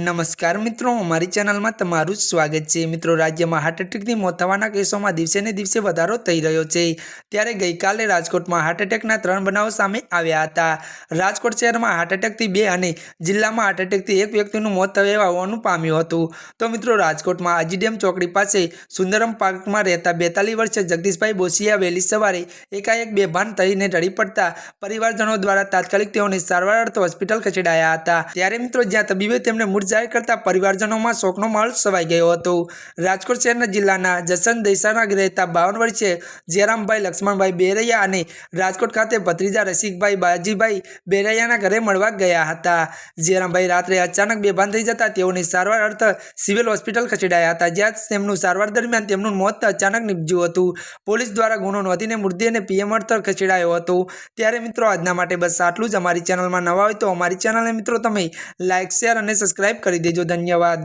નમસ્કાર મિત્રો, અમારી ચેનલમાં તમારું સ્વાગત છે. મિત્રો, રાજ્યમાં હાર્ટ એટેકની મોત થવાના કેસોમાં દિવસે ને દિવસે વધારો થઈ રહ્યો છે. ત્યારે ગઈકાલે રાજકોટમાં હાર્ટ એટેકના ત્રણ બનાવો સામે આવ્યા હતા. રાજકોટ શહેરમાં હાર્ટ એટેકથી બે અને જિલ્લામાં હાર્ટ એટેકથી એક વ્યક્તિનું મોત થયું હોવાનું પામ્યું હતું. તો મિત્રો, રાજકોટમાં આજીડેમ ચોકડી પાસે સુંદરમ પાર્કમાં રહેતા બેતાલીસ વર્ષે જગદીશભાઈ બોસિયા વહેલી સવારે એકાએક બેભાન થઈને ઢળી પડતા પરિવારજનો દ્વારા તાત્કાલિક તેઓને સારવાર અર્થે હોસ્પિટલ ખસેડાયા હતા. ત્યારે મિત્રો, જ્યાં તબીબે તેમને મૃત જાહેર કરતા પરિવારજનોમાં શોકનો માહોલ છવાઈ ગયો હતો. રાજકોટ શહેરના જિલ્લાના જસન દૈસાના રહેતા બાવન વર્ષીય જયરામભાઈ, લક્ષ્મણભાઈ બેરૈયા અને રાજકોટ ખાતે ભત્રીજા રસિકભાઈ, બાજીભાઈ બેરૈયાના ઘરે મળવા ગયા હતા. જયરામભાઈ રાત્રે અચાનક બેભાન થઈ જતા તેઓને સારવાર અર્થ સિવિલ હોસ્પિટલ ખસેડાયા હતા. જ્યાં તેમનું સારવાર દરમિયાન તેમનું મોત અચાનક નીપજ્યું હતું. પોલીસ દ્વારા ગુનો નોંધીને મૃતદેહને પીએમ અર્થ ખસેડાયો હતો. ત્યારે મિત્રો, આજના માટે બસ આટલું જ. અમારી ચેનલમાં નવા હોય તો અમારી ચેનલને મિત્રો, તમે લાઇક શેર અને સબસ્ક્રાઇબ કરી દેજો ધન્યવાદ.